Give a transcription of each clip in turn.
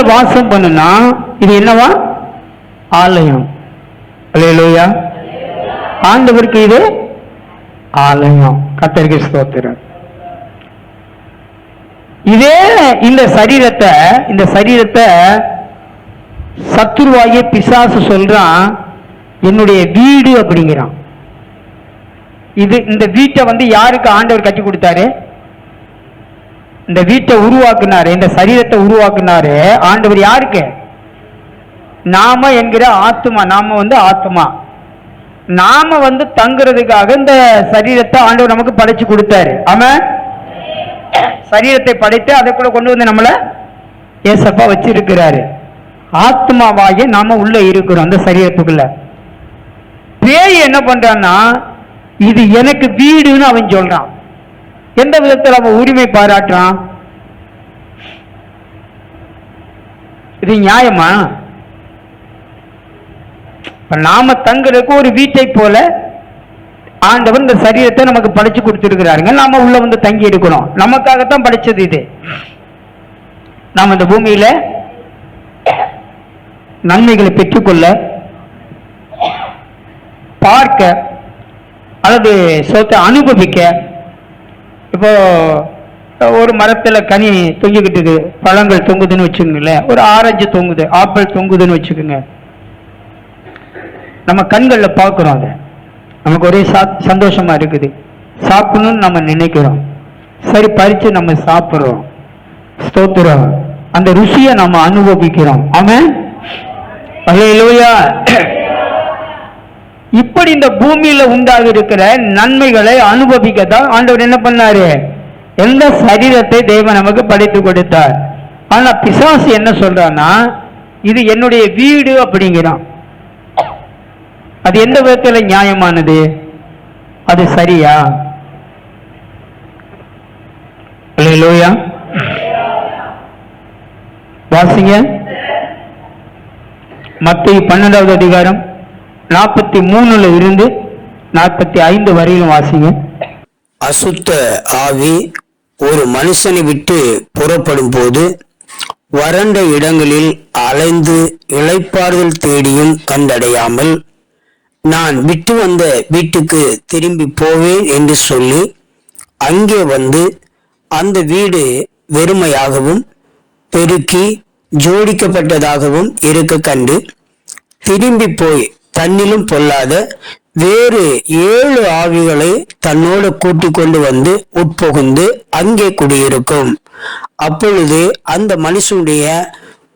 ஆண்டவர் வாசம் பண்ணுனா இது என்னவா? ஆலயம். அலையலோயா ஆண்டவருக்கு இது ஆலயம். கத்தருக்கு ஸ்தோத்திரம். இதே இந்த சரீரத்தை இந்த சரீரத்தை சத்துருவாகிய பிசாசு சொல்றான் என்னுடைய வீடு அப்படிங்கிறான். இது இந்த வீட்டை வந்து யாருக்கு ஆண்டவர் கட்டி கொடுத்தாரு? இந்த வீட்டை உருவாக்குனாரு இந்த சரீரத்தை உருவாக்குனாரு ஆண்டவர் யாருக்கு? நாம என்கிற ஆத்மா நாம வந்து ஆத்மா நாம வந்து தங்குறதுக்காக இந்த சரீரத்தை ஆண்டவர் நமக்கு படைச்சு கொடுத்தாரு. ஆமா சரீரத்தை படைத்து அதை கூட கொண்டு வந்து நம்மள ஏசப்பா வச்சிருக்கிறாரு. ஆத்மாவாகிய நாம உள்ள இருக்கிறோம் அந்த சரீரத்துக்குள்ள. பேய் என்ன பண்றான்னா இது எனக்கு வீடுன்னு அவன் சொல்றான். எந்த விதத்தில் அவன் உரிமை பாராட்டுறான் இது நியாயமா? இப்ப நாம தங்குறதுக்கு ஒரு வீட்டை போல ஆண்டவன் இந்த சரீரத்தை நமக்கு படைச்சு கொடுத்துருக்கிறாருங்க. நாம உள்ள வந்து தங்கி எடுக்கணும் நமக்காகத்தான் படைச்சது இது. நாம் இந்த பூமியில நன்மைகளை பெற்றுக்கொள்ள பார்க்க அல்லது சொத்தை அனுபவிக்க இப்போ ஒரு மரத்தில் கனி தொங்கிக்கிட்டு பழங்கள் தொங்குதுன்னு வச்சுக்கோங்களேன். ஒரு ஆரஞ்சு தொங்குது ஆப்பிள் தொங்குதுன்னு வச்சுக்கோங்க. நம்ம கண்களில் பார்க்குறோம் அதை. நமக்கு ஒரே சா சந்தோஷமா இருக்குது. சாப்பிடணும்னு நம்ம நினைக்கிறோம். சரி பறித்து நம்ம சாப்பிட்றோம். ஸ்தோத்திரம். அந்த ருசியை நம்ம அனுபவிக்கிறோம். ஆமென். அல்லேலூயா இப்படி இந்த பூமியில உண்டாக இருக்கிற நன்மைகளை அனுபவிக்க தான் ஆண்டவர் என்ன பண்ணாரு? எந்த சரீரத்தை தேவன் நமக்கு படைத்து கொடுத்தார். ஆனா பிசாசு என்ன சொல்றான்னா இது என்னுடைய வீடு அப்படிங்கிறான். அது எந்த விதத்துல நியாயமானது? அது சரியா? லோயா வாசிங்க. மத்திய பன்னெண்டாவது அதிகாரம். நாற்பத்தி மூணுல இருந்து நாற்பத்தி ஐந்து வரையிலும் வாசிங்க. அசுத்த ஆவி ஒரு மனுஷனை விட்டு புறப்படும் போது வறண்ட இடங்களில் அலைந்து இளைப்பாறுதல் தேடியும் கண்டடையாமல் நான் விட்டு வந்த வீட்டுக்கு திரும்பி போவேன் என்று சொல்லி அங்கே வந்து அந்த வீடு வெறுமையாகவும் பெருக்கி ஜோடிக்கப்பட்டதாகவும் இருக்க கண்டு திரும்பி போய் தன்னிலும் பொல்லாத வேறு ஏழு ஆவிகளை தன்னோடு கூட்டிக் கொண்டு வந்து உட்புகுந்து அங்கே குடியிருக்கும். அப்பொழுது அந்த மனுஷனுடைய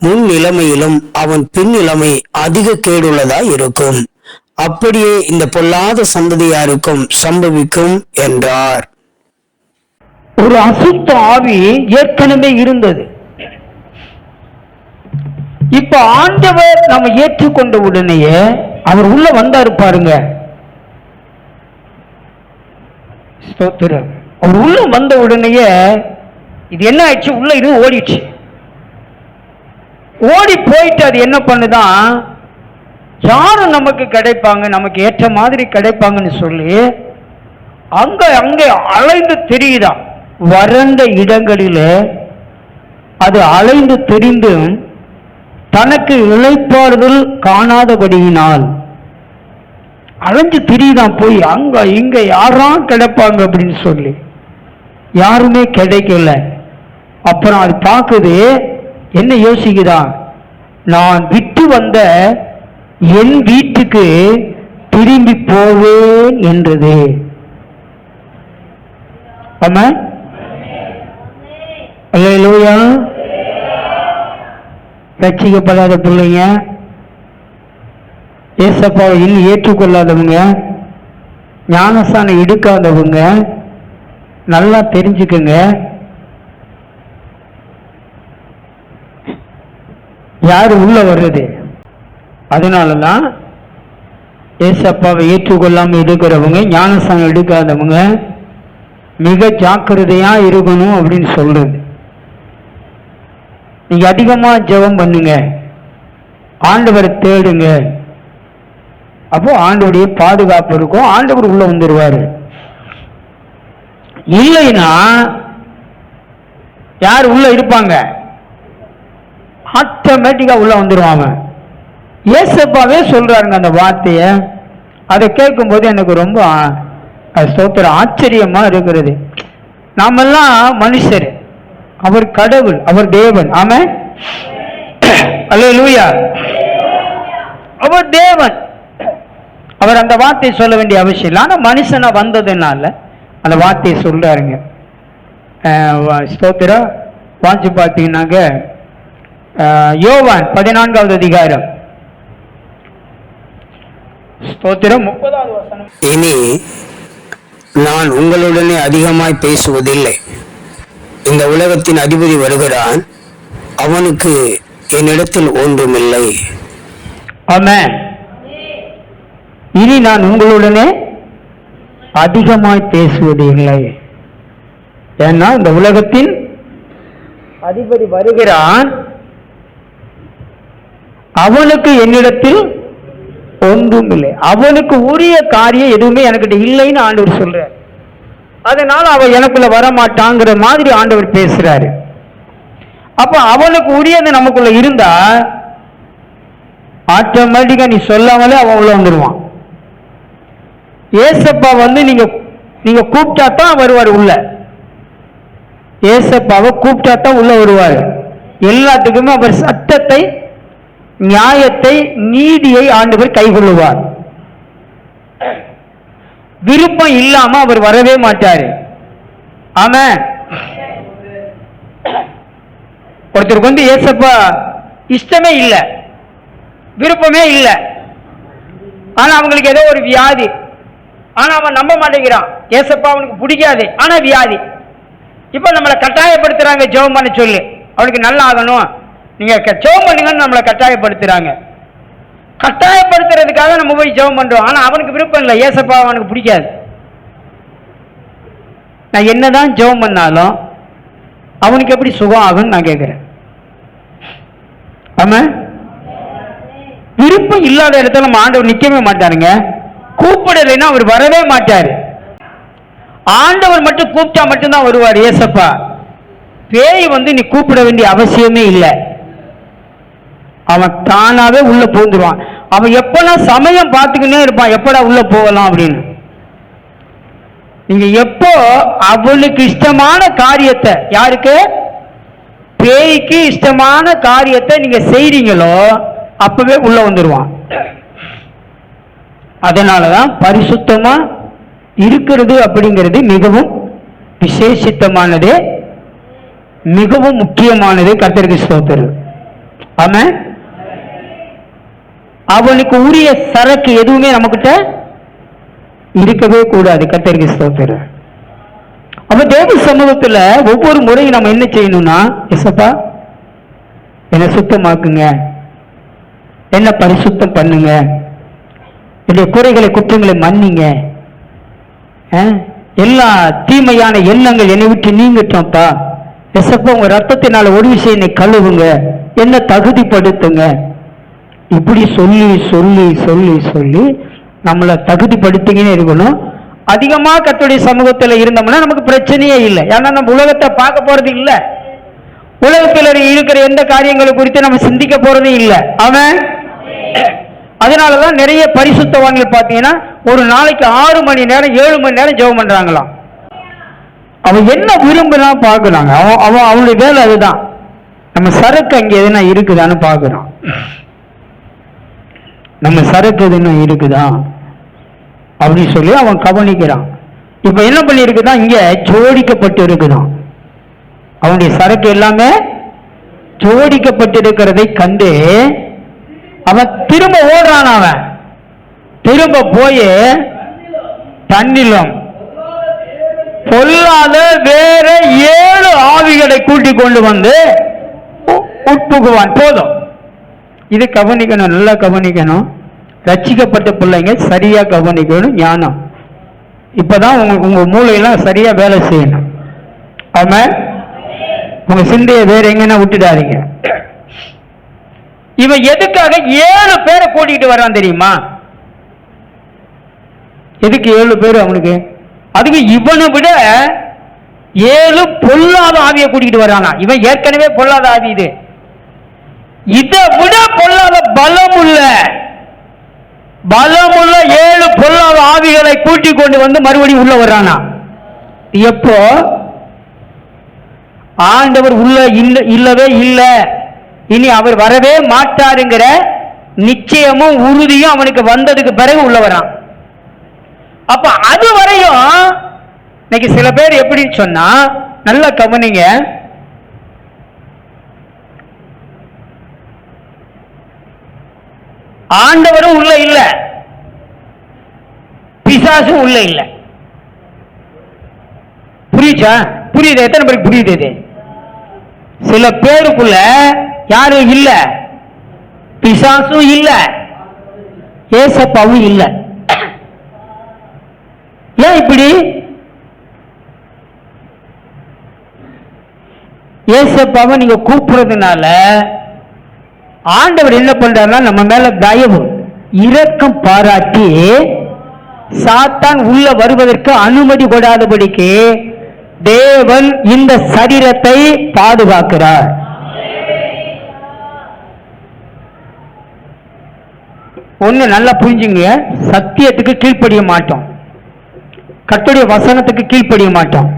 முன் நிலைமையிலும் அவன் பின் நிலைமை அதிக கேடுள்ளதா இருக்கும். அப்படியே இந்த பொல்லாத சந்ததியாருக்கும் சம்பவிக்கும் என்றார். ஒரு அசுத்த ஆவி ஏற்கனவே இருந்தது. இப்ப ஆண்டவர் நம்ம ஏற்றுக்கொண்ட உடனேயே அவர் உள்ள வந்தாரு பாருங்க. ஸ்தோத்திரம். அவர் உள்ள வந்த உடனேயே இது என்ன ஆயிடுச்சு? உள்ள இது ஓடிடுச்சு. ஓடி போயிட்டு அது என்ன பண்ணுதான் யாரும் நமக்கு கிடைப்பாங்க நமக்கு ஏற்ற மாதிரி கிடைப்பாங்கன்னு சொல்லி அங்க அங்கே அலைந்து தெரியுதான் வறண்ட இடங்களில் அது அலைந்து தெரிந்தும் தனக்கு இளைப்பாறுதல் காணாதபடியினால். அலைஞ்சு திரியுதான் போய் அங்க இங்க யாரும் கிடைப்பாங்க அப்படின்னு சொல்லி. யாருமே கிடைக்கல. அப்புறம் அது பார்க்குது என்ன யோசிக்குதான் நான் விட்டு வந்த என் வீட்டுக்கு திரும்பி போவேன் என்றது. ஆமா அல்லேலூயா ரட்சிக்கப்படாத பிள்ளைங்க ஏசப்பாவை இன்னும் ஏற்றுக்கொள்ளாதவங்க ஞானஸ்தானம் எடுக்காதவங்க நல்லா தெரிஞ்சுக்கங்க. யார் உள்ள வர்றது? அதனால தான் ஏசப்பாவை ஏற்றுக்கொள்ளாமல் எடுக்கிறவங்க ஞானஸ்தானம் எடுக்காதவங்க மிக ஜாக்கிரதையாக இருக்கணும் அப்படின்னு சொல்றது. நீங்க அதிகமா ஜெபம் பண்ணுங்க. ஆண்டவரை தேடுங்க. அப்போ ஆண்டவருடைய பாதுகாப்பு இருக்கும். ஆண்டவர் உள்ள வந்துடுவார் இல்லைன்னா யார் உள்ள இருப்பாங்க? ஆட்டோமேட்டிக்கா உள்ள வந்துடுவாங்க ஏசப்பாவே சொல்றாருங்க அந்த வார்த்தையை. அதை கேட்கும்போது எனக்கு ரொம்ப ஆ- ஸ்தோத்திரம். ஆச்சரியமா இருக்கிறது. நாமெல்லாம் மனுஷர். அவர் கடவுள் அவர் தேவன். ஆம அல்லேலூயா அவர் தேவன். அவர் அந்த வார்த்தையை சொல்ல வேண்டிய அவசியம் இல்லை. ஆனால் மனுஷனா வந்ததுனால அந்த வார்த்தையை சொல்றாருங்க. அஹ் ஸ்தோத்திரம். வாஞ்சி பார்த்தீங்கன்னாக்க யோவான் பதினான்காவது அதிகாரம். ஸ்தோத்திரம். முப்பதாவது இனி நான் உங்களுடனே அதிகமாய் பேசுவதில்லை. இந்த உலகத்தின் அதிபதி வருகிறான். அவனுக்கு என்னிடத்தில் ஒன்றுமில்லை. இனி நான் உங்களுடனே அதிகமாய் பேசுவது இல்லை. ஏன்னா இந்த உலகத்தின் அதிபதி வருகிறான். அவனுக்கு என்னிடத்தில் ஒன்றும் இல்லை அவனுக்கு உரிய காரியம் எதுவுமே எனக்கிட்ட இல்லைன்னு ஆண்டவர் சொல்றார். அதனால அவன் எனக்குள்ள வரமாட்டாங்கிற மாதிரி ஆண்டவர் பேசுறாரு. அப்ப அவளுக்கு உரியது நமக்குள்ள இருந்தா ஆட்டோமேட்டிக்கா நீ சொல்லாமலே அவன் உள்ள வந்துடுவான் ஏசப்பா வந்து நீங்க நீங்க கூப்பிட்டா தான் வருவார் உள்ள. ஏசப்பாவை கூப்பிட்டா தான் உள்ள வருவார். எல்லாத்துக்குமே அவர் சட்டத்தை நியாயத்தை நீதியை ஆண்டவர் கைகொள்ளுவார் விருப்பம் இல்லாம அவர் வரவே மாட்டாரு. ஆமா. ஒருத்தருக்கு வந்து ஏசப்பா இஷ்டமே இல்லை. விருப்பமே இல்லை. ஆனா அவங்களுக்கு ஏதோ ஒரு வியாதி. ஆனா அவன் நம்ப மாட்டேங்கிறான். ஏசப்பா அவனுக்கு பிடிக்காது. ஆனா வியாதி. இப்ப நம்மளை கட்டாயப்படுத்துறாங்க ஜெபம் பண்ண சொல்லி. அவனுக்கு நல்லா ஆகணும். நீங்க ஜெபம் பண்ணுங்கன்னு நம்மளை கட்டாயப்படுத்துறாங்க. கட்டாயப்படுத்துறதுக்காக நம்ம போய் ஜெபம் பண்றோம். ஆனா அவனுக்கு விருப்பம் இல்லை. ஏசப்பா அவனுக்கு பிடிக்காது. நான் என்னதான் ஜெபம் பண்ணாலும் அவனுக்கு எப்படி சுகம் ஆகும்னு நான் கேட்கிறேன். ஆமா? விருப்பம் இல்லாத இடத்துல நம்ம ஆண்டவர் நிக்கவே மாட்டாருங்க. கூப்பிடலைன்னா அவர் வரவே மாட்டாரு. ஆண்டவர் மட்டும் கூப்பிட்டா மட்டும்தான் வருவார் ஏசப்பா. பேய் வந்து நீ கூப்பிட வேண்டிய அவசியமே இல்லை. அவன் தானாகவே உள்ள பூந்துருவான் அவன் எப்பெல்லாம் சமயம் பார்த்துக்கினே இருப்பான். எப்படா உள்ள போகலாம் அப்படின்னு. நீங்க எப்போ அவனுக்கு இஷ்டமான காரியத்தை யாருக்கு? பேய்க்கு இஷ்டமான காரியத்தை நீங்க செய்றீங்களோ அப்பவே உள்ள வந்துருவான். அதனாலதான் பரிசுத்தமா இருக்கிறது அப்படிங்கிறது மிகவும் விசேஷித்தமானது மிகவும் முக்கியமானது கர்த்தருக்கு ஸ்தோத்திரம். ஆமா அவனுக்கு உரிய சரக்கு எதுவுமே நம்மக்கிட்ட இருக்கவே கூடாது. கர்த்தருக்கு ஸ்தோத்திரம். அப்ப தேவ சமூகத்துல ஒவ்வொரு முறையும் நம்ம என்ன செய்யணும்னா எசப்பா என்னை சுத்தமாக்குங்க. என்ன பரிசுத்தம் பண்ணுங்க. என்னுடைய குறைகளை குற்றங்களை மன்னிங்க. ஆ? எல்லா தீமையான எண்ணங்கள் என்னை விட்டு நீங்கட்டோம்ப்பா. எசப்பா உங்க ரத்தத்தினால ஒரு விஷயம் என்னை கழுவுங்க. என்ன தகுதிப்படுத்துங்க. இப்படி சொல்லி சொல்லி சொல்லி சொல்லி நம்மளை தகுதிப்படுத்திக்கினே இருக்கணும். அதிகமாக கத்துடைய சமூகத்தில் இருந்தோம்னா நமக்கு பிரச்சனையே இல்லை. ஏன்னா நம்ம உலகத்தை பார்க்க போறது இல்லை. உலகத்தில் இருக்கிற எந்த காரியங்களை குறித்து நம்ம சிந்திக்க போறது இல்லை. அவன் அதனாலதான் நிறைய பரிசுத்தவான்கள் பார்த்தீங்கன்னா ஒரு நாளைக்கு ஆறு மணி நேரம் ஏழு மணி நேரம் ஜெபம் பண்றாங்களாம். அவன் என்ன விரும்புனா பார்க்கறாங்க. அவன் அவன் அவனுடைய வேலை அதுதான். நம்ம சரக்கு அங்கே எதுனா இருக்குதான்னு பார்க்கறான். நம்ம சரக்கு இன்னும் இருக்குதா? அப்படின்னு சொல்லி அவன் கவனிக்கிறான். இப்ப என்ன பண்ணியிருக்குதான் இங்க ஜோடிக்கப்பட்டு இருக்குதான் அவனுடைய சரக்கு எல்லாமே ஜோடிக்கப்பட்டிருக்கிறதை கண்டு அவன் திரும்ப ஓடுறான் அவன். திரும்ப போய் தன்னிலும் பொல்லாத வேற ஏழு ஆவிகளை கூட்டிக் கொண்டு வந்து உ- உட்புகுவான். போதும். இது கவனிக்கணும் நல்லா கவனிக்கணும். ரட்சிக்கப்பட்ட பிள்ளைங்க சரியாக கவனிக்கணும் ஞானம். இப்பதான் உங்களுக்கு உங்கள் மூளையெல்லாம் சரியாக வேலை செய்யணும். ஆமாம் உங்கள் சிந்தையை வேறு எங்கன்னா விட்டுடாதீங்க. இவன் எதுக்காக ஏழு பேரை கூட்டிகிட்டு வரான் தெரியுமா? எதுக்கு ஏழு பேர் அவனுக்கு? அதுக்கு இவனை விட ஏழு பொல்லாத ஆவியை கூட்டிகிட்டு வரானா இவன் ஏற்கனவே பொல்லாத ஆவி இது. இதை விட பொல்லாத பலமுள்ள பலமுள்ள ஏழு பொல்லாத ஆவிகளை கூட்டி கொண்டு வந்து மறுபடியும் உள்ள வர்றானா? எப்போ? ஆண்டவர் உள்ள இல்ல இல்லவே இல்லை. இனி அவர் வரவே மாட்டாருங்கிற நிச்சயமும் உறுதியும் அவனுக்கு வந்ததுக்கு பிறகு உள்ள வரான். அப்ப அது வரையும் இன்னைக்கு சில பேர் எப்படின்னு சொன்னா நல்லா கவனிங்க. ஆண்டவரும் உள்ள இல்ல. பிசாசும் உள்ள இல்ல. புரியுச்சா புரியுது? எத்தனை பேருக்கு புரியுது இது? சில பேருக்குள்ள யாரும் இல்ல. பிசாசும் இல்ல. ஏசப்பாவும் இல்ல. ஏன் இப்படி? ஏசப்பாவை நீங்க கூப்பிடுறதுனால ஆண்டவர் என்ன பண்றாருன்னா நம்ம மேல தயவு இரக்கம் பாராட்டி சாத்தான் உள்ள வருவதற்கு அனுமதி கொடாதபடிக்கு தேவன் இந்த சரீரத்தை பாதுகாக்கிறார். ஒண்ணு நல்லா புரிஞ்சுங்க சத்தியத்துக்கு கீழ்ப்படிய மாட்டோம். கத்துடைய வசனத்துக்கு கீழ்ப்படிய மாட்டோம்.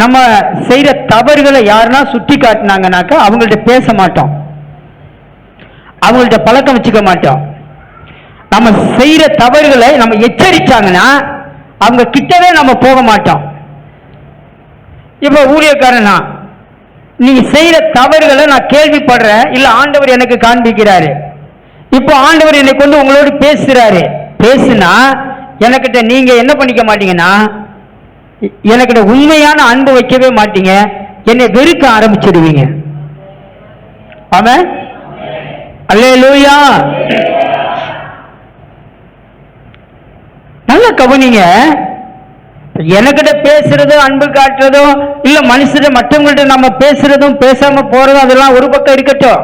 நம்ம செய்யற தவறுகளை யாருன்னா சுட்டி காட்டினாங்கனாக்கா அவங்கள்ட்ட பேச மாட்டோம். அவங்கள்ட்ட பழக்கம் வச்சுக்க மாட்டோம். நம்ம செய்கிற தவறுகளை நம்ம எச்சரித்தாங்கன்னா அவங்க கிட்டவே நம்ம போக மாட்டோம். இப்போ ஊழியக்காரனா நீ செய்கிற தவறுகளை நான் கேள்விப்படுறேன் இல்லை ஆண்டவர் எனக்கு காண்பிக்கிறாரு. இப்போ ஆண்டவர் என்னை கொண்டு உங்களோடு பேசுகிறாரு பேசுனா எனக்கிட்ட நீங்கள் என்ன பண்ணிக்க மாட்டீங்கன்னா எனக்கிட்ட உண்மையான அன்பு வைக்கவே மாட்டீங்க. என்னை வெறுக்க ஆரம்பிச்சிடுவீங்க. ஆமாம் அல்லேலூயா. நல்ல கவனிங்க. எனக்கிட்ட பேசுறதும் அன்பு காட்டுறதும் இல்ல மனுஷர மற்றவங்கள்ட்ட நம்ம பேசுறதும் பேசாம போறதும் அதெல்லாம் ஒரு பக்கம் இருக்கட்டும்.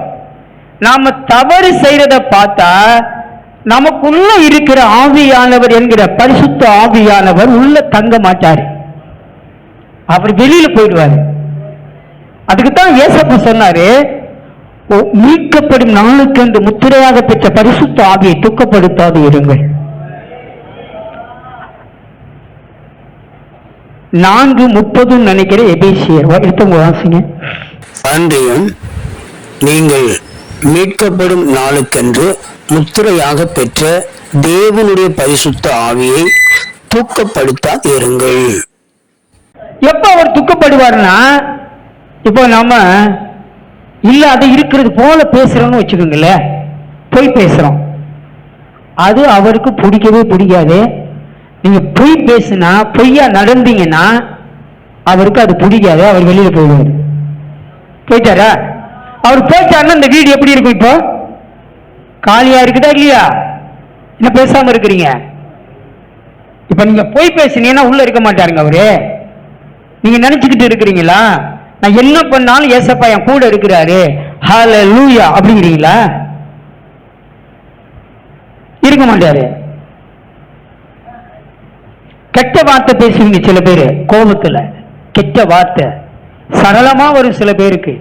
நாம தவறு செய்யறத பார்த்தா நமக்குள்ள இருக்கிற ஆவியானவர் என்கிற பரிசுத்த ஆவியானவர் உள்ள தங்க மாட்டார். அவர் வெளியில போயிடுவார். அதுக்கு தான் ஏசப்பா சொன்னாரு மீட்கப்படும் நாளுக்கு என்று முத்திரையாக பெற்ற பரிசுத்த ஆவியை துக்கப்படுத்தாது இருங்கள். நான்கு முப்பதும் நினைக்கிற எபேசியர். எடுத்தவங்க வாசிங்க. அன்றியும் நீங்கள் மீட்கப்படும் நாளுக்கென்று முத்திரையாக பெற்ற தேவனுடைய பரிசுத்த ஆவியை தூக்கப்படுத்தாதிருங்கள் எப்ப அவர் துக்கப்படுவார்னா இப்போ நாம இல்ல அது இருக்கிறது போல பேசுறோம்னு வச்சுக்கோங்களேன் பொய் பேசுறோம். அது அவருக்கு பிடிக்கவே பிடிக்காது. நீங்க பொய் பேசுனா பொய்யா நடந்தீங்கன்னா அவருக்கு அது பிடிக்காது அவர் வெளியில போயிடுவார். போயிட்டாரா அவர் போயிட்டாருன்னா இந்த வீடு எப்படி இருக்கும் இப்போ? காலியா இருக்குதா இல்லையா? என்ன பேசாம இருக்கிறீங்க? இப்ப நீங்க பொய் பேசுனீங்கன்னா உள்ள இருக்க மாட்டாருங்க அவரு. நீங்க நினைச்சுக்கிட்டு இருக்கிறீங்களா? நான் என்ன பண்ணாலும் ஏசப்பா என் கூட இருக்கிறாரு. லூயா அப்படிங்கிறீங்களா? இருக்க மாட்டாரு. கெட்ட வார்த்தை பேசுவீங்க சில பேர் கோபத்தில். கெட்ட வார்த்தை. சரளமாக வரும் சில பேருக்கு.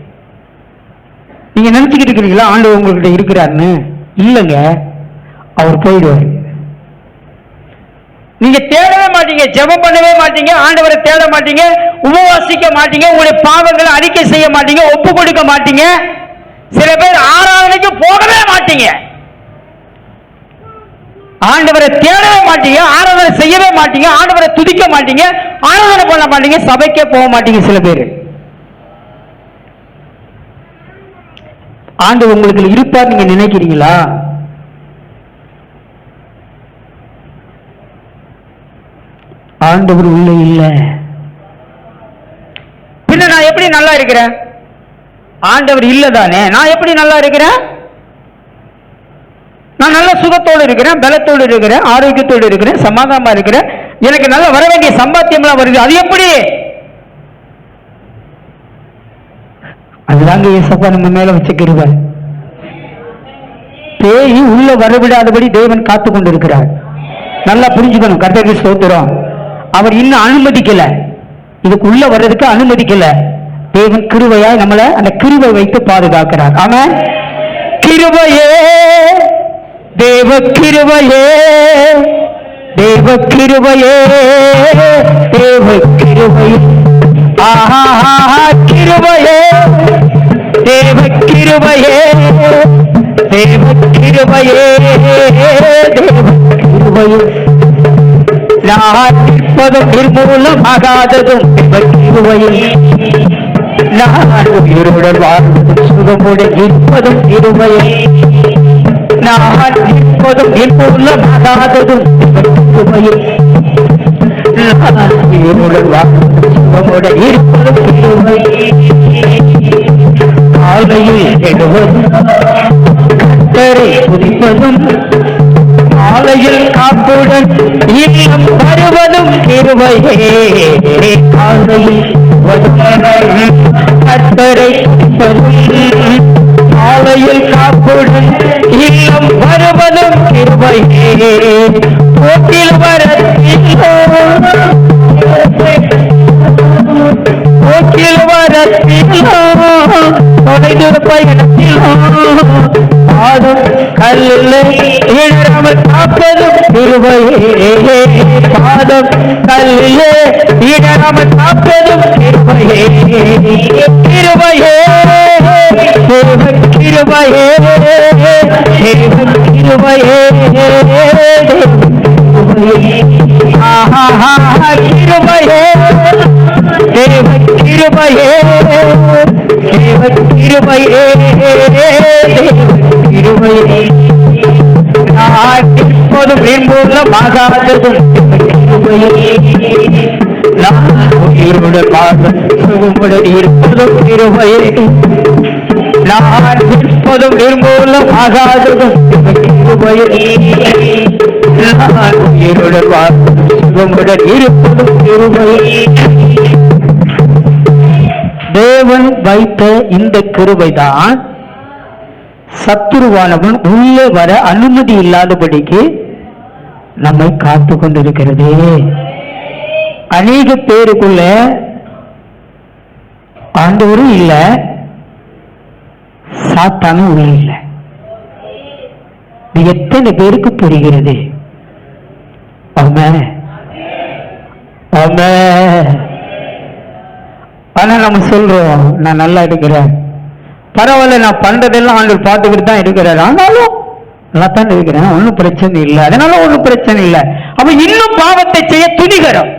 நீங்கள் நினச்சிக்கிட்டு இருக்கிறீங்களா ஆண்டவர் உங்கள்கிட்ட இருக்கிறாருன்னு? இல்லைங்க. அவர் போயிடுவார். நீங்க தேடவே மாட்டீங்க ஜெபம் பண்ணவே மாட்டீங்க ஆண்டவரை தேட மாட்டீங்க உபவாசிக்க மாட்டீங்க உங்களுடைய பாவங்களை அறிக்கை செய்ய மாட்டீங்க ஒப்பு கொடுக்க மாட்டீங்க. சில பேர் ஆராதனைக்கு போகவே மாட்டீங்க. ஆண்டவரை தேடவே மாட்டீங்க ஆராதனை செய்யவே மாட்டீங்க ஆண்டவரை துதிக்க மாட்டீங்க ஆராதனை பண்ண மாட்டீங்க சபைக்கே போக மாட்டீங்க சில பேர். ஆண்டவர் உங்களுக்கு இருப்பார் நீங்க நினைக்கிறீங்களா? ஆண்டவர் உள்ள இல்லை. பின்ன நான் எப்படி நல்லா இருக்கிறேன்? ஆண்டவர் இல்லதானே? நான் எப்படி நல்லா இருக்கிறேன்? நான் நல்ல சுகத்தோடு இருக்கிறேன் பலத்தோடு இருக்கிறேன் ஆரோக்கியத்தோடு இருக்கிறேன் சமாதானமா இருக்கிறேன். எனக்கு நல்ல வர வேண்டிய சம்பாத்தியம்லாம் வருது. அது எப்படி? அதுதாங்க இயேசப்பா நம்ம மேல வச்சுக்கிறவர் பேய் உள்ள வரவிடாதபடி தேவன் காத்து கொண்டிருக்கிறார் நல்லா புரிஞ்சுக்கணும். கர்த்தருக்கு ஸ்தோத்திரம். அவர் இன்னும் அனுமதிக்கல. இதுக்குள்ள வர்றதுக்கு அனுமதிக்கல தேவன் கிருபையாய் நம்மளை அந்த கிருவை வைத்து பாதுகாக்கிறார். ஆமா கிருவையே தேவ கிருவையே தேவ கிருவையே தேவ கிருபையே. ஆஹா கிருபையே தேவ கிருவையே தேவ கிருவையே தேவ கிருவையே நிற்பதும் நிர்மூலமாகாததும் தேவ நான் உயிருடன் வாழ்வதும் சுகமுடன் இருப்பதும் இருமையில் நான் நிற்பதும் நிர்மூலமாகாததும் இருமையில் நான் உயிருடன் வாழ்வதும் சுகமுடன் இருப்பதும் இருமையே காலையில் எழுவதும் கத்தரை குதிப்பதும் காலையில் காப்புடன் இன்னும் வருவதும் கிருவையே காலையில் வருவதும் கத்தரை காலையில் காப்புடன் இன்னும் வருவதும் கிருவையே போட்டில் வர போக்கில் வர தொலைதூர பயணத்தில் பாதம் கல்லில் இடராமல் காப்பதும் திருவையே பாதம் கல்லிலே இடராமல் காப்பதும் திருவையே திருவையே தேவ கிருபையே தேவ கிருபையே ஆஹா கிருபையே தேவ கிருபையே தேவ கிருபையே தேவ கிருபையே நான் இப்போதும் உயிருடன் இருப்பதும் நான் நிற்பதும் நான் உயிருடன் சுகமுடன் இருப்பதும் தேவன் வைத்த இந்த கிருபைதான் சத்துருவானவன் உள்ளே வர அனுமதி இல்லாதபடிக்கு நம்மை காத்து கொண்டிருக்கிறது. அநேக பேருக்குள்ள ஆண்டவரும் இல்லை சாத்தானும் உள்ள இல்லை. எத்தனை பேருக்கு புரிகிறது? ஆனா நம்ம சொல்றோம் நான் நல்லா இருக்கிறேன். பரவாயில்ல நான் பண்றதெல்லாம் ஆண்டவர் பார்த்துக்கிட்டு தான் இருக்கிறாரு. ஆனாலும் நல்லா தான் இருக்கிறேன் ஒன்றும் பிரச்சனை இல்லை. அதனால ஒன்றும் பிரச்சனை இல்லை. அப்ப இன்னும் பாவத்தை செய்ய துணிகரம்.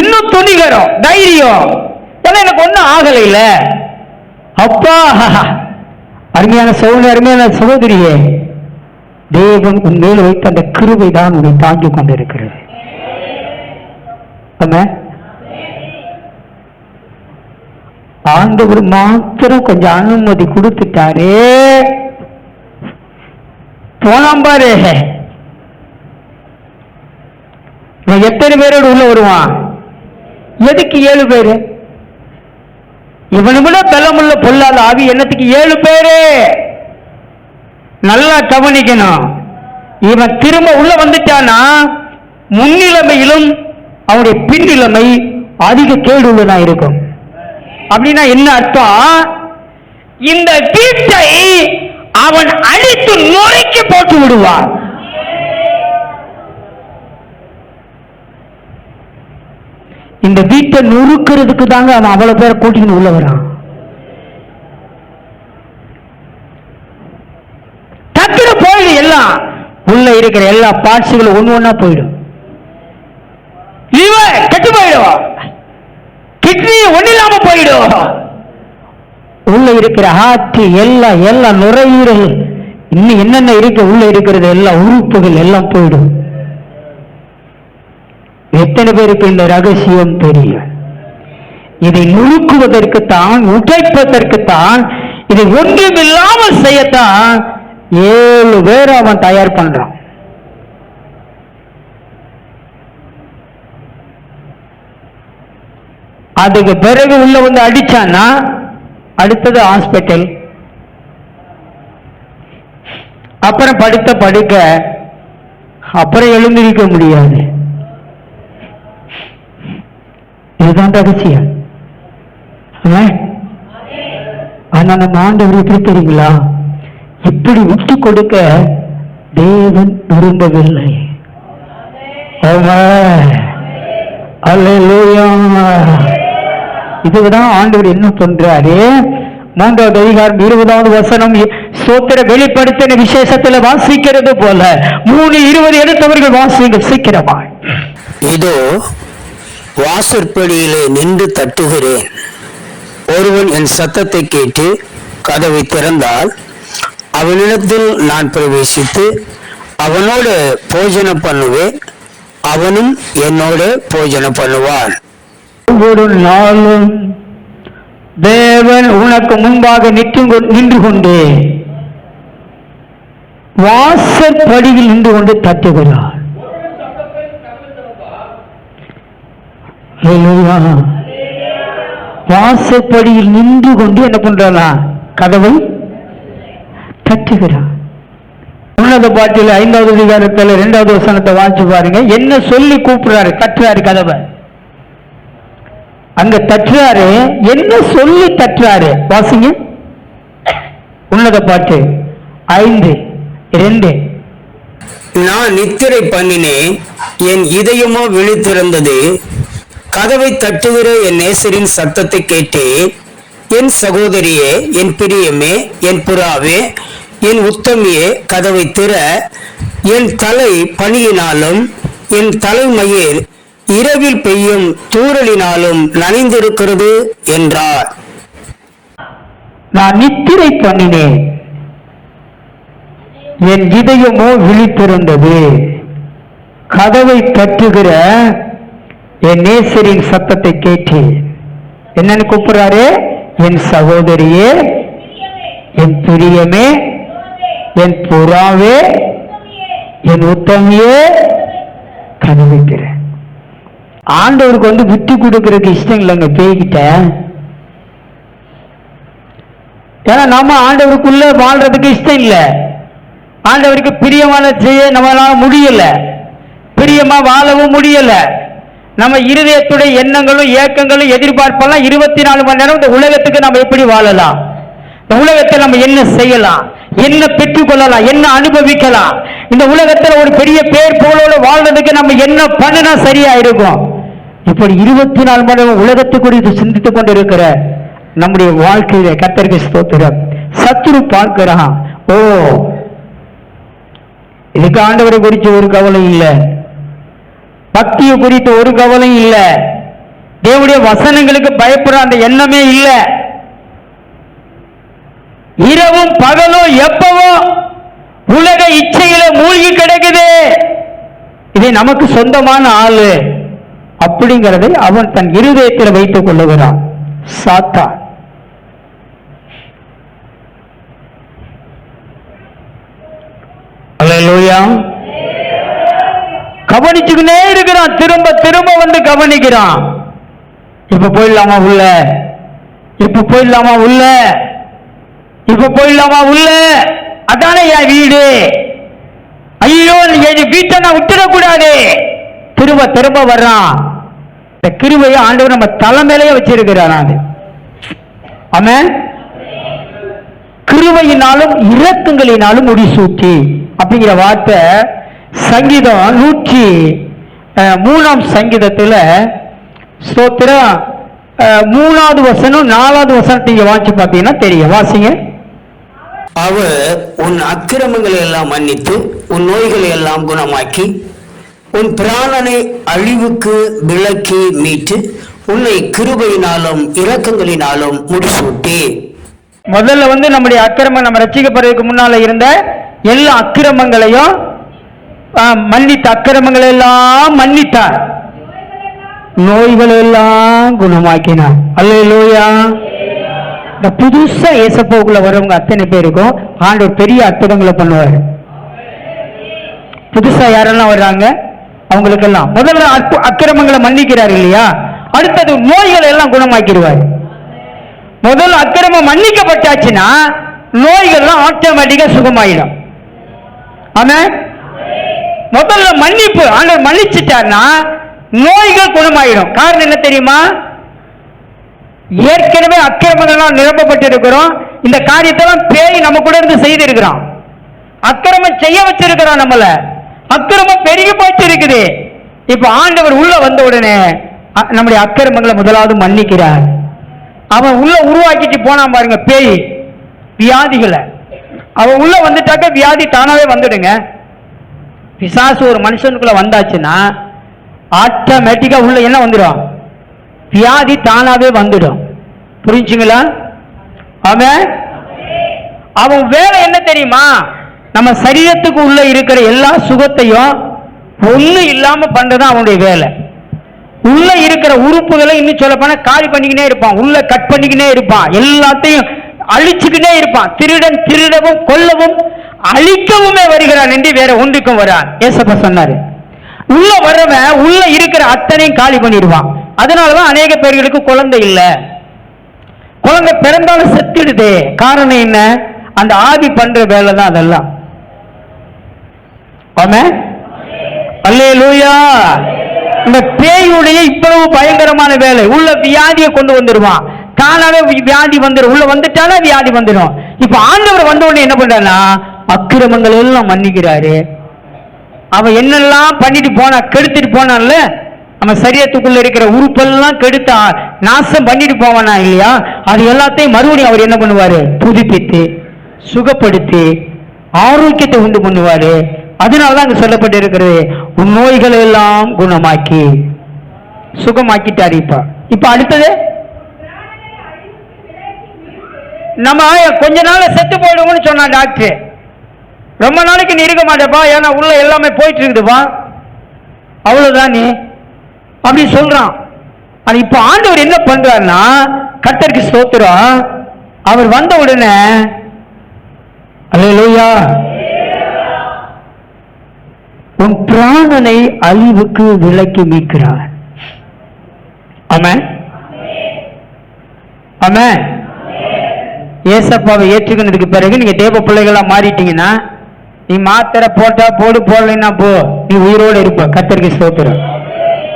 இன்னும் துணிகரம். தைரியம். ஏன்னா எனக்கு ஒன்றும் ஆகலை இல்ல அப்பா! அருமையான சோழ அருமையான சகோதரியே தேவன் உன் மேல் வைத்த அந்த கிருபை தான் உன்னை தாங்கிக் கொண்டிருக்கிறது. ஆமா ஆண்டவர் மாத்திரம் கொஞ்சம் அனுமதி கொடுத்துட்டாரு. போலாம் பாரு. எத்தனை பேரோட உள்ள வருவான்? எதுக்கு ஏழு பேரு? இவனு விட பலமுள்ள பொல்லாத ஆவி என்னத்துக்கு ஏழு பேரு? நல்லா கவனிக்கணும். இவன் திரும்ப உள்ள வந்துட்டானா முன்னிலைமையிலும் அவனுடைய பின்னிலைமை அதிக கேடு உள்ளதா இருக்கும். அப்படின்னா என்ன அர்த்தம்? இந்த வீட்டை அவன் அழித்து நுழைக்கு போட்டு விடுவான். இந்த வீட்டை நொறுக்கிறதுக்கு தாங்க அவன் அவ்வளவு பேரை கூட்டின்னு உள்ள வரான். டக்குனு போயிடும் எல்லாம். உள்ள இருக்கிற எல்லா பார்ட்ஸுகளும் ஒன்று ஒன்னா போயிடும். லிவர் கெட்டு போயிடும் கிட்னி ஒண்ணு இல்லாம போயிடும் உள்ள இருக்கிற ஹார்ட் எல்லாம் எல்லாம் நுரையீரல் இன்னும் என்னென்ன இருக்கு உள்ள இருக்கிறது எல்லா உறுப்புகள் எல்லாம் போயிடும் எத்தனை பேருக்கு இந்த ரகசியம் தெரியும் இதை நுணுக்குவதற்குத்தான் உடைப்பதற்குத்தான் இதை ஒன்றுமில்லாமல் செய்யத்தான் ஏழு பேர் அவன் தயார் பண்றான். அதுக்கு பிறகு உள்ள வந்து அடிச்சான்னா அடுத்தது ஹாஸ்பிட்டல் அப்புறம் படுத்த படுக்க அப்புறம் எழுந்திருக்க முடியாது. இதுதான் ரகசியம். ஆனா நம்ம ஆண்டவர் எப்படி தெரியுங்களா? இப்படி விட்டு கொடுக்க தேவன் விரும்பவில்லை. அல்ல லூயா இதுதான் ஆண்டவர் என்ன சொல்றாரு? மூன்றாவது அதிகாரம் இருபதாவது வசனம் சோத்திர வெளிப்படுத்தின விசேஷத்துல வாசிக்கிறது போல மூணு இருபது எடுத்தவர்கள் வாசிங்க சீக்கிரமா இதோ வாசற்படியிலே நின்று தட்டுகிறேன். ஒருவன் என் சத்தத்தை கேட்டு கதவை திறந்தால் அவனிடத்தில் நான் பிரவேசித்து அவனோடு போஜனம் பண்ணுவேன் அவனும் என்னோடு போஜனம் பண்ணுவான். ஒவ்வொரு நாளும் தேவன் உனக்கு முன்பாக நிற்கும் நின்று கொண்டு வாசற்படியில் நின்று கொண்டு தட்டுகிறார். வாசப்படியில் நின்று கொண்டு என்ன பண்றாளா கதவை தட்டுகிறார். உன்னத பாட்டில் ஐந்தாவது அதிகாரத்தில் இரண்டாவது வசனத்தை வாசிச்சு பாருங்க. என்ன சொல்லி கூப்பிடுறாரு? தட்டுறாரு கதவை. அங்க தட்டுறாரு. என்ன சொல்லி தட்டுறாரு? வாசிங்க. உன்னத பாட்டு. ஐந்து ரெண்டு நான் நித்திரை பண்ணினேன் என் இதயமோ விழித்திருந்தது கதவை தட்டுகிற என் நேசரின் சத்தத்தை கேட்டு என் சகோதரியே என் பிரியமே என் புறாவே என் உத்தமியே கதவை திற. என் தலை பணியினாலும் என் தலைமயிர் இரவில் பெய்யும் தூரலினாலும் நனைந்திருக்கிறது என்றார். நான் நித்திரை பண்ணினேன். என் இதயமோ விழித்திருந்தது. கதவை தட்டுகிற என் நேசரின் சத்தத்தை கேட்டேன். என்னன்னு கூப்பிடுறாரு? என் சகோதரியே என் பிரியமே என் புறாவே என் உத்தமியே கதவை ஆண்டவருக்கு வந்து விட்டு கொடுக்கறதுக்கு இஷ்டம் இல்லைங்க பேய்கிட்ட. ஏன்னா நம்ம ஆண்டவருக்குள்ள வாழ்றதுக்கு இஷ்டம் இல்லை. ஆண்டவருக்கு பிரியமான செய்ய நம்மளால முடியல. பிரியமா வாழவும் முடியல. நம்ம இருதயத்துடைய எண்ணங்களும் ஏக்கங்களும் எதிர்பார்ப்பெல்லாம் இருபத்தி நாலு மணி நேரம் இந்த உலகத்துக்கு நம்ம எப்படி வாழலாம்? இந்த உலகத்தை நம்ம என்ன செய்யலாம்? என்ன பெற்றுக்கொள்ளலாம்? என்ன அனுபவிக்கலாம்? இந்த உலகத்துல ஒரு பெரிய பேர் போலோட வாழ்றதுக்கு நம்ம என்ன பண்ணினா சரியா இருக்கும்? இப்படி இருபத்தி நாலு மணி நேரம் உலகத்தை குறித்து சிந்தித்துக் கொண்டிருக்கிற நம்முடைய வாழ்க்கையில கத்தருக்கு ஸ்தோத்திரம். சத்துரு பார்க்கிறான். ஓ இதுக்கு ஆண்டவரை குறித்து ஒரு கவலை இல்லை. பக்தியை குறித்து ஒரு கவலையும் இல்லை. தேவடைய வசனங்களுக்கு பயப்படுற அந்த எண்ணமே இல்லை. இரவும் பகலும் எப்பவும் உலக இச்சையில மூழ்கி கிடைக்குது. இது நமக்கு சொந்தமான ஆளு. அப்படிங்கிறதை அவன் தன் இருதயத்தில் வைத்துக் கொள்ளுகிறான். சாத்தான். அல்லேலூயா. கவனிச்சுக்கினே இருக்கிறான். திரும்ப திரும்ப வந்து கவனிக்கிறான். இப்ப போயிடலாமா உள்ள? இப்ப போயிடலாமா உள்ள? இப்ப போயிடலாமா உள்ள? அதானே என் வீடு. ஐயோ என் வீட்டை நான் விட்டுடக்கூடாது. திரும்ப திரும்ப வர்றான். இந்த கிருபையை ஆண்டவர் நம்ம தலைமையிலேயே வச்சிருக்கிறான் அது ஆமென். கிருபையினாலும் இரக்கங்களினாலும் முடிசூட்டி. அப்படிங்கிற வார்த்தை சங்கீதம் நூற்றி மூணாம் சங்கீதத்தில் ஸ்தோத்திரம். மூணாவது வசனம் நாலாவது வசனம் நீங்க வாசிச்சு பார்த்தீங்கன்னா தெரியும். வாசிங்க. அவர் உன் அக்கிரமங்களை எல்லாம் மன்னித்து உன் நோய்களை எல்லாம் குணமாக்கி உன் பிராணனை அழிவுக்கு விளக்கி மீட்டு உன்னை கிருபையினாலும் இரக்கங்களினாலும் முடிசூட்டி. முதல்ல வந்து நம்முடைய அக்கிரமம் நம்ம ரசிக்கப்படுறதுக்கு முன்னால இருந்த எல்லா அக்கிரமங்களையும் மன்னித்த அக்கிரமங்களை எல்லாம் மன்னித்தார். நோய்களை எல்லாம் குணமாக்கினார். அல்லேலூயா. இந்த புதுசா ஏசப்போக்குள்ள வரவங்க அத்தனை பேருக்கும் ஆண்டு பெரிய அற்புதங்களை பண்ணுவார். புதுசா யாரெல்லாம் வர்றாங்க? அவங்களுக்கெல்லாம். முதல்ல அக்கிரமங்களை மன்னிக்கிறார் இல்லையா? அடுத்தது நோய்களை எல்லாம் குணமாக்கிடுவார். முதல்ல அக்கிரமம் மன்னிக்கப்பட்டாச்சுன்னா நோய்கள்லாம் ஆட்டோமேட்டிக்கா சுகமாயிடும். ஆமா? முதல்ல மன்னிப்பு ஆண்டவர் மன்னிச்சுட்டார்னா நோய்கள் குணமாயிடும். காரணம் என்ன தெரியுமா? ஏற்கனவே அக்கிரமங்கள்லாம் நிரப்பப்பட்டிருக்கிறோம். இந்த காரியத்தெல்லாம் பேய் நம்ம கூட இருந்து செய்திருக்கிறோம் அக்கிரமம் செய்ய வச்சிருக்கிறோம் நம்மளை. அக்கிரமம் பெருகி போச்சு இருக்குது இப்ப ஆண்டவர் உள்ள வந்த உடனே நம்முடைய அக்கிரமங்களை முதலாவது மன்னிக்கிறார். அவன் உள்ள உருவாக்கிட்டு போனான் பாருங்க பேய் வியாதிகளை. அவன் உள்ள வந்துட்டாக்க வியாதி தானாவே வந்துடுங்க. பிசாசு ஒரு மனுஷனுக்குள்ள வந்தாச்சுன்னா ஆட்டோமேட்டிக்கா உள்ள என்ன வந்துடும்? வியாதி தானாவே வந்துடும். புரிஞ்சுங்களா? அவன் அவன் வேலை என்ன தெரியுமா? நம்ம சரீரத்துக்கு உள்ள இருக்கிற எல்லா சுகத்தையும் ஒண்ணு இல்லாம பண்றது அவனுடைய வேலை. உள்ள இருக்கிற உறுப்புகளை இன்னும் சொல்ல போனா காலி பண்ணிக்கினே இருப்பான். உள்ள கட் பண்ணிக்கினே இருப்பான். எல்லாத்தையும் அழிச்சுக்கிட்டே இருப்பான். திருடன் திருடவும் கொல்லவும் அழிக்கவுமே வருகிறான் என்று வேற ஒன்றுக்கும் வரான் ஏசப்ப சொன்னாரு. உள்ள வர்றவன் உள்ள இருக்கிற அத்தனையும் காலி பண்ணிடுவான். அதனாலதான் அநேக பேர்களுக்கு குழந்தை இல்லை. குழந்தை பிறந்தாலும் செத்துடுது. காரணம் என்ன? அந்த ஆதி பண்ற வேலை தான் அதெல்லாம். இந்த பேயுடைய இவ்வளவு பயங்கரமான வேலை. உள்ள வியாதியை கொண்டு வந்துருவான். தானாவே வியாதி வந்துடும் உள்ள வந்துட்டாலே வியாதி வந்துடும் இப்ப ஆண்டவர் வந்த உடனே என்ன பண்றாருன்னா அக்கிரமங்கள் எல்லாம் மன்னிக்கிறாரு. அவன் என்னெல்லாம் பண்ணிட்டு போனா கெடுத்துட்டு போனான்ல நம்ம சரீரத்துக்குள்ள இருக்கிற உறுப்பெல்லாம் கெடுத்தா நாசம் பண்ணிட்டு போவானா இல்லையா? அது எல்லாத்தையும் மறுபடியும் அவர் என்ன பண்ணுவாரு? புதுப்பித்து சுகப்படுத்தி ஆரோக்கியத்தை உண்டு பண்ணுவாரு. அதனால தான் சொல்லப்பட்டு இருக்கிறது உன் நோய்களை எல்லாம் குணமாக்கி சுகமாக்கிட்டாரு இப்ப. இப்ப அடுத்தது நம்ம கொஞ்ச நாள்ல செத்து போயிடுவோம்னு சொன்னான் டாக்டர். ரொம்ப நாளைக்கு நீ இருக்க மாட்டேப்பா ஏன்னா உள்ள எல்லாமே போயிட்டு இருக்குதுப்பா அவ்வளவுதான் நீ. அப்படி சொல்றான். ஆனா இப்ப ஆண்டவர் என்ன பண்றாருன்னா கர்த்தருக்கு சோத்துறோம் அவர் வந்த உடனே அல்லேலூயா. உன் பிராணனை அழிவுக்கு விலக்கி மீட்கிறார். ஆமென். ஆமென். ஏசப்பாவை ஏற்றுக்கினதுக்கு பிறகு நீங்க தேவ பிள்ளைகளா மாறிட்டீங்கன்னா நீ மாத்திரை போட்டா போடு போடலைன்னா போ. நீ உயிரோடு இருப்ப. கத்தரிக்கை சோத்துறோம்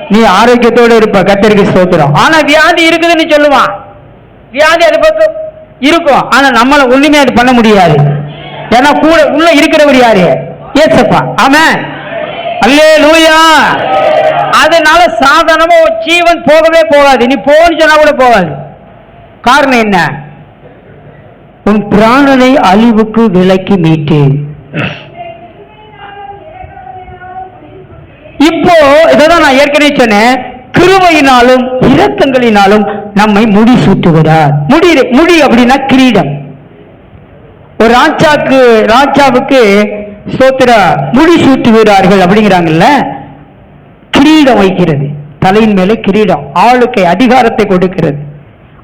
நீ ஆரோக்கியத்தோடு இருப்ப. கத்தரிக்கை சோத்துறோம் ஆனா வியாதி இருக்குதுன்னு சொல்லுவான். வியாதி அது பக்கம் இருக்கும். ஆனா நம்மள ஒண்ணுமே அது பண்ண முடியாது. ஏன்னா கூட உள்ள இருக்கிறவர் யாரு? ஏசப்பா. ஆமா அல்லே லூயா அதனால சாதாரணமா ஒரு ஜீவன் போகவே போகாது. நீ போன்னு சொன்னா கூட போகாது. காரணம் என்ன? உன் பிராணனை அழிவுக்கு விலக்கி மீட்டு இப்போ இதான் நான் ஏற்கனவே சொன்னேன். கிருமையினாலும் இரத்தங்களினாலும் நம்மை முடி சூட்டுகிறார். முடி முடி அப்படின்னா கிரீடம். ஒரு ராஜாக்கு ராஜாவுக்கு ஸ்தோத்திர முடி சூட்டுகிறார்கள் அப்படிங்கிறாங்கல்ல? கிரீடம் வைக்கிறது. தலையின் மேலே கிரீடம். ஆளுக்கை அதிகாரத்தை கொடுக்கிறது.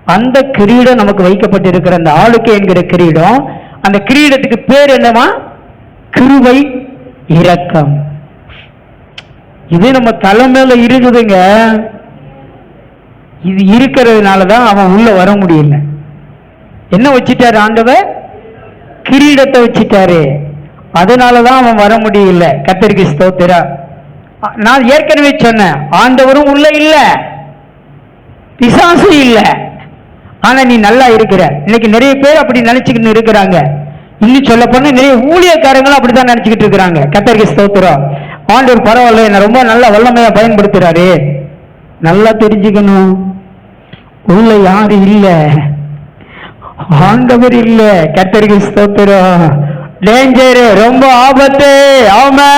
அந்த கிரீடம் நமக்கு வைக்கப்பட்டிருக்கிற அந்த ஆளுக்கை என்கிற கிரீடம் அந்த கிரீடத்துக்கு பேர் என்னவா? கிருவை இரக்கம். இது நம்ம தலை மேல இருக்குதுங்க இது இருக்கிறதுனால தான் அவன் உள்ள வர முடியல. என்ன வச்சுட்டாரு ஆண்டவர்? கிரீடத்தை வச்சுட்டாரு. அதனால தான் அவன் வர முடியல. கத்திரிக்கு ஸ்தோத்திரா நான் ஏற்கனவே சொன்னேன் ஆண்டவரும் உள்ள இல்லை. பிசாசு இல்லை. ஆனா நீ நல்லா இருக்கிற. இன்னைக்கு நிறைய பேர் அப்படி நினைச்சுக்கிட்டு இருக்கிறாங்க. இன்னும் சொல்ல போனா நிறைய ஊழியக்காரங்களும் அப்படிதான் நினைச்சுக்கிட்டு இருக்கிறாங்க. கத்தரிக்கு ஸ்தோத்திரம். ஆண்டவர் பரவாயில்ல என்ன ரொம்ப நல்ல வல்லமையா பயன்படுத்துறாரு. நல்லா தெரிஞ்சுக்கணும். உள்ள யாரு இல்லை? ஆண்டவர் இல்லை. கத்தரிக்கு ஸ்தோத்திரம். டேஞ்சரு ரொம்ப ஆபத்து. ஆமா